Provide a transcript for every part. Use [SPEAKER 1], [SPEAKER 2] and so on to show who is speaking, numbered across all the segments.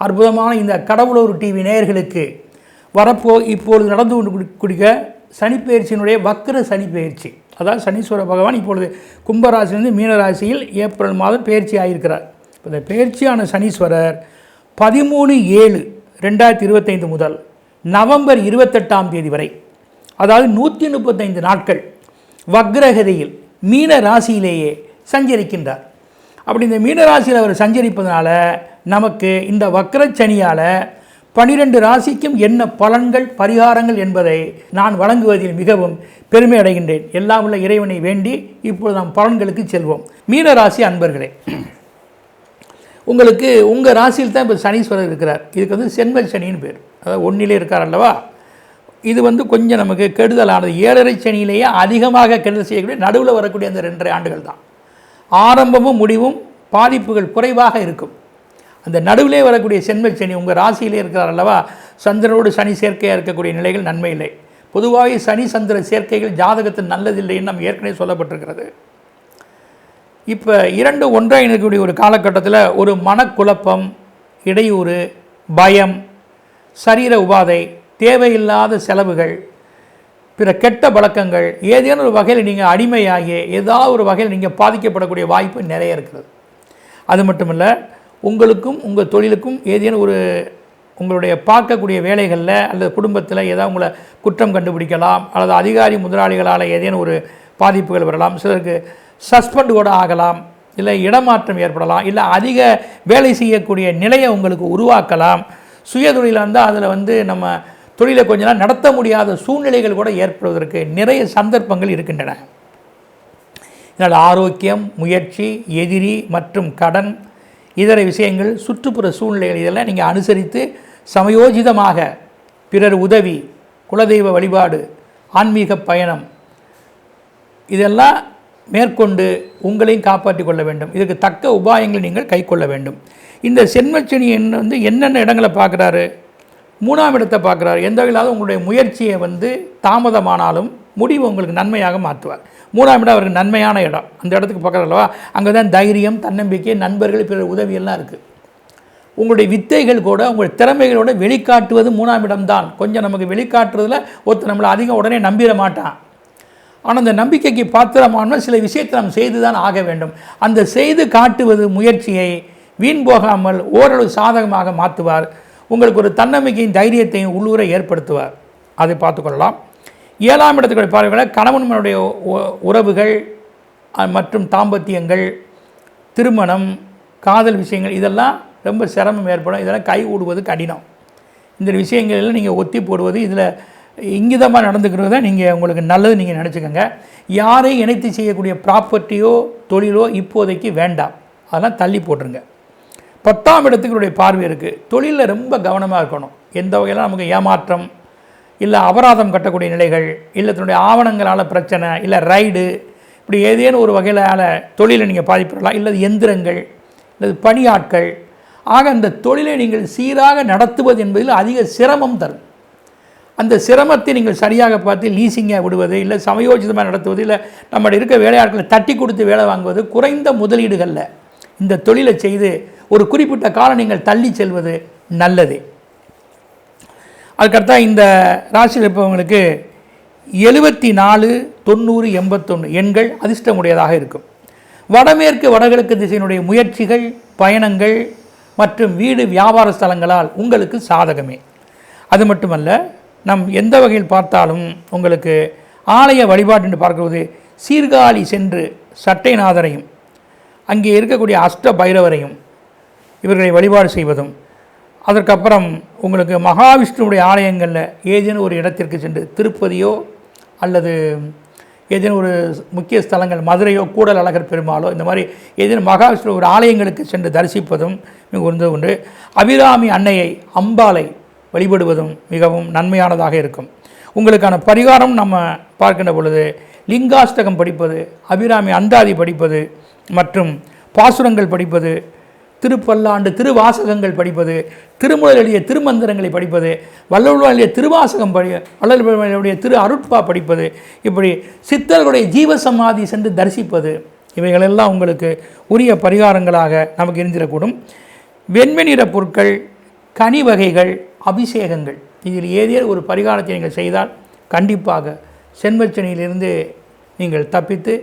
[SPEAKER 1] அற்புதமான இந்த கடவுளூர் டிவி நேயர்களுக்கு வரப்போ இப்பொழுது நடந்து கொண்டு குடிக்க சனிப்பெயர்ச்சியினுடைய வக்ர சனிப்பெயர்ச்சி. அதாவது சனீஸ்வர பகவான் இப்பொழுது கும்பராசிலிருந்து மீனராசியில் ஏப்ரல் மாதம் பயிற்சி ஆகியிருக்கிறார் இந்த பயிற்சியான சனீஸ்வரர் பதிமூணு ஏழு ரெண்டாயிரத்தி இருபத்தைந்து முதல் நவம்பர் இருபத்தெட்டாம் தேதி வரை அதாவது நூற்றி முப்பத்தைந்து நாட்கள் வக்ரகதியில் மீன ராசியிலேயே சஞ்சரிக்கின்றார். அப்படி இந்த மீனராசியில் அவர் சஞ்சரிப்பதனால நமக்கு இந்த வக்கரச்சனியால் பனிரெண்டு ராசிக்கும் என்ன பலன்கள் பரிகாரங்கள் என்பதை நான் வழங்குவதில் மிகவும் பெருமை அடைகின்றேன். எல்லாம் உள்ள இறைவனை வேண்டி இப்பொழுது நாம் பலன்களுக்கு செல்வோம். மீன ராசி அன்பர்களே உங்களுக்கு உங்கள் ராசியில் தான் இப்போ சனீஸ்வரர் இருக்கிறார். இதுக்கு வந்து சென்ம சனின்னு பேர். அதாவது ஒன்றிலே இருக்கார் அல்லவா? இது வந்து கொஞ்சம் நமக்கு கெடுதலானது. ஏழரை சனியிலேயே அதிகமாக கெடுதல் செய்யக்கூடிய நடுவில் வரக்கூடிய அந்த ரெண்டரை ஆண்டுகள் தான். ஆரம்பமும் முடிவும் பாதிப்புகள் குறைவாக இருக்கும். அந்த நடுவிலே வரக்கூடிய சென்ம சனி உங்கள் ராசியிலே இருக்கிறார் அல்லவா? சந்திரனோடு சனி சேர்க்கையாக இருக்கக்கூடிய நிலைகள் நன்மை இல்லை. பொதுவாகவே சனி சந்திர சேர்க்கைகள் ஜாதகத்தில் நல்லதில்லைன்னு நம்ம ஏற்கனவே சொல்லப்பட்டிருக்கிறது. இப்போ இரண்டு ஒன்றாக இருக்கக்கூடிய ஒரு காலகட்டத்தில் ஒரு மனக்குழப்பம் இடையூறு பயம் சரீர உபாதை தேவையில்லாத செலவுகள் பிற கெட்ட பழக்கங்கள் ஏதேனும் ஒரு வகையில் நீங்கள் அடிமையாகி ஏதாவது ஒரு வகையில் நீங்கள் பாதிக்கப்படக்கூடிய வாய்ப்பு நிறைய இருக்கிறது. அது மட்டுமல்ல உங்களுக்கும் உங்கள் தொழிலுக்கும் ஏதேனும் ஒரு உங்களுடைய பார்க்கக்கூடிய வேலைகளில் அல்லது குடும்பத்தில் ஏதாவது உங்களை குற்றம் கண்டுபிடிக்கலாம் அல்லது அதிகாரி முதலாளிகளால் ஏதேனும் ஒரு பாதிப்புகள் வரலாம் சிலருக்கு சஸ்பெண்ட் கூட ஆகலாம் இல்லை இடமாற்றம் ஏற்படலாம் இல்லை அதிக வேலை செய்யக்கூடிய நிலையை உங்களுக்கு உருவாக்கலாம். சுயதொழிலாக இருந்தால் அதில் வந்து நம்ம தொழிலை கொஞ்ச நாள் நடத்த முடியாத சூழ்நிலைகள் கூட ஏற்படுவதற்கு நிறைய சந்தர்ப்பங்கள் இருக்கின்றன. இதனால் ஆரோக்கியம் முயற்சி எதிரி மற்றும் கடன் இதர விஷயங்கள் சுற்றுப்புற சூழ்நிலைகள் இதெல்லாம் நீங்கள் அனுசரித்து சமயோஜிதமாக பிறர் உதவி குலதெய்வ வழிபாடு ஆன்மீக பயணம் இதெல்லாம் மேற்கொண்டு உங்களையும் காப்பாற்றிக் கொள்ள வேண்டும். இதுக்கு தக்க உபாயங்களை நீங்கள் கைக்கொள்ள வேண்டும். இந்த சென்மச்சனி வந்து என்னென்ன இடங்களை பார்க்குறாரு? மூணாம் இடத்தை பார்க்குறாரு. எந்த வகையிலாவது உங்களுடைய முயற்சியை வந்து தாமதமானாலும் முடிவு உங்களுக்கு நன்மையாக மாற்றுவார். மூணாம் இடம் அவருக்கு நன்மையான இடம். அந்த இடத்துக்கு பார்க்குறாரு அல்லவா? அங்கே தான் தைரியம் தன்னம்பிக்கை நண்பர்கள் பிறர் உதவியெல்லாம் இருக்குது உங்களுடைய வித்தைகள் கூட உங்களுடைய திறமைகளோட வெளிக்காட்டுவது மூணாம் இடம்தான். கொஞ்சம் நமக்கு வெளிக்காட்டுறதுல ஒருத்தர் நம்மளை அதிகம் உடனே நம்பிட மாட்டான். ஆனால் அந்த நம்பிக்கைக்கு பாத்திரமானால் சில விஷயத்தை நாம் செய்து தான் ஆக வேண்டும். அந்த செய்து காட்டுவது முயற்சியை வீண் போகாமல் ஓரளவு சாதகமாக மாற்றுவார். உங்களுக்கு ஒரு தன்னம்பிக்கையும் தைரியத்தையும் உள்ளூரை ஏற்படுத்துவார். அதை பார்த்துக்கொள்ளலாம் ஏழாம் இடத்துக்கு பார்வையில் கணவனுடைய உ- உறவுகள் மற்றும் தாம்பத்தியங்கள் திருமணம் காதல் விஷயங்கள் இதெல்லாம் ரொம்ப சிரமம் ஏற்படும். இதெல்லாம் கை கடினம். இந்த விஷயங்களில் நீங்கள் ஒத்தி போடுவது இதில் இங்கிதமாக நடந்துக்கிறத நீங்கள் உங்களுக்கு நல்லது நீங்கள் நினச்சிக்கோங்க. யாரை இணைத்து செய்யக்கூடிய ப்ராப்பர்ட்டியோ தொழிலோ இப்போதைக்கு வேண்டாம். அதெல்லாம் தள்ளி போட்டுருங்க. பத்தாம் இடத்துக்குடைய பார்வை இருக்குது தொழிலில் ரொம்ப கவனமாக இருக்கணும். எந்த வகையில் நமக்கு ஏமாற்றம் இல்லை அபராதம் கட்டக்கூடிய நிலைகள் இல்லை தன்னுடைய ஆவணங்களால் பிரச்சனை இல்லை ரைடு இப்படி ஏதேனும் ஒரு வகையிலால் தொழிலை நீங்கள் பாதிப்பிடலாம் இல்லை எந்திரங்கள் அல்லது பணியாட்கள். ஆக அந்த தொழிலை நீங்கள் சீராக நடத்துவது என்பதில் அதிக சிரமம் தரும். அந்த சிரமத்தை நீங்கள் சரியாக பார்த்து லீசிங்காக விடுவது இல்லை சமயோஜிதமாக நடத்துவது இல்லை நம்ம இருக்க வேலையாட்களை தட்டி கொடுத்து வேலை வாங்குவது குறைந்த முதலீடுகளில் இந்த தொழிலை செய்து ஒரு குறிப்பிட்ட காலம் நீங்கள் தள்ளி செல்வது நல்லது. அதுக்கடுத்தா இந்த ராசியில் இருப்பவங்களுக்கு எழுபத்தி நாலு தொண்ணூறு எண்பத்தொன்று எண்கள் அதிர்ஷ்டமுடையதாக இருக்கும். வடமேற்கு வடகிழக்கு திசையினுடைய முயற்சிகள் பயணங்கள் மற்றும் வீடு வியாபார ஸ்தலங்களால் உங்களுக்கு சாதகமே. அது மட்டுமல்ல நம் எந்த வகையில் பார்த்தாலும் உங்களுக்கு ஆலய வழிபாடு என்று பார்க்கும்போது சீர்காழி சென்று சட்டைநாதரையும் அங்கே இருக்கக்கூடிய அஷ்ட பைரவரையும் இவர்களை வழிபாடு செய்வதும் அதற்கப்புறம் உங்களுக்கு மகாவிஷ்ணுவுடைய ஆலயங்களில் ஏதேனும் ஒரு இடத்திற்கு சென்று திருப்பதியோ அல்லது ஏதேனும் ஒரு முக்கிய ஸ்தலங்கள் மதுரையோ கூடல் அழகர் பெருமாளோ இந்த மாதிரி ஏதேனும் மகாவிஷ்ணு ஒரு ஆலயங்களுக்கு சென்று தரிசிப்பதும் மிக உண்டு உண்டு. அபிராமி அன்னையை அம்பாளை வழிபடுவதும் மிகவும் நன்மையானதாக இருக்கும். உங்களுக்கான பரிகாரம் நம்ம பார்க்கின்ற பொழுது லிங்காஷ்டகம் படிப்பது அபிராமி அந்தாதி படிப்பது மற்றும் பாசுரங்கள் படிப்பது திருப்பல்லாண்டு திருவாசகங்கள் படிப்பது திருமுறையுடைய திருமந்திரங்களை படிப்பது வள்ளலுடைய திருவாசகம் படி வள்ளலுடைய திரு அருட்பா படிப்பது இப்படி சித்தர்களுடைய ஜீவசமாதி சென்று தரிசிப்பது இவைகளெல்லாம் உங்களுக்கு உரிய பரிகாரங்களாக நமக்கு இருந்திடக்கூடும் வெண்மை நிற பொருட்கள் கனி வகைகள் அபிஷேகங்கள் இதில் ஏதேனும் ஒரு பரிகாரத்தை நீங்கள் செய்தால் கண்டிப்பாக சென்மச்சனியிலிருந்து நீங்கள் தப்பித்து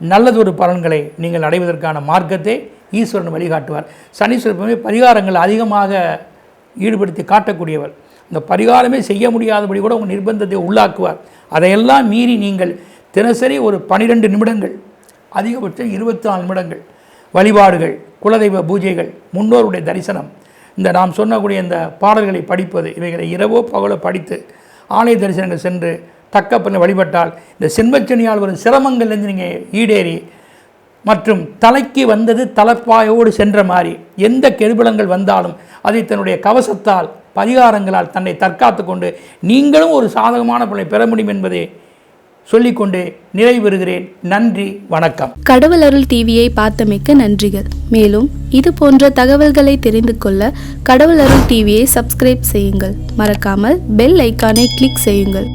[SPEAKER 1] நல்லதொரு பலன்களை நீங்கள் அடைவதற்கான மார்க்கத்தை ஈஸ்வரன் வழிகாட்டுவார். சனீஸ்வரப்பமே பரிகாரங்கள் அதிகமாக ஈடுபடுத்தி காட்டக்கூடியவர். இந்த பரிகாரமே செய்ய முடியாதபடி கூட உங்கள் நிர்பந்தத்தை உள்ளாக்குவார். அதையெல்லாம் மீறி நீங்கள் தினசரி ஒரு பனிரெண்டு நிமிடங்கள் அதிகபட்சம் இருபத்தி நாலு நிமிடங்கள் வழிபாடுகள் குலதெய்வ பூஜைகள் முன்னோருடைய தரிசனம் இந்த நாம் சொன்னக்கூடிய இந்த பாடல்களை படிப்பது இவைகளை இரவோ பகலோ படித்து ஆலய தரிசனங்கள் சென்று தக்க வழிபட்டால் இந்த செண்பச்சனியால் வரும் சிரமங்கள்லேருந்து நீங்கள் ஈடேறி மற்றும் தலைக்கு வந்தது தலைப்பாயோடு சென்ற மாதிரி எந்த கெடுபலங்கள் வந்தாலும் அதை தன்னுடைய கவசத்தால் பரிகாரங்களால் தன்னை தற்காத்து கொண்டு நீங்களும் ஒரு சாதகமான பலனை பெற முடியும் என்பதை சொல்லிக்கொண்டு நிறைவுறுகிறேன் நன்றி வணக்கம்.
[SPEAKER 2] கடவுள் அருள் டிவியை பார்த்தமைக்க நன்றிகள். மேலும் இது போன்ற தகவல்களை தெரிந்து கொள்ள கடவுள் அருள் டிவியை சப்ஸ்கிரைப் செய்யுங்கள். மறக்காமல் பெல் ஐக்கானை கிளிக் செய்யுங்கள்.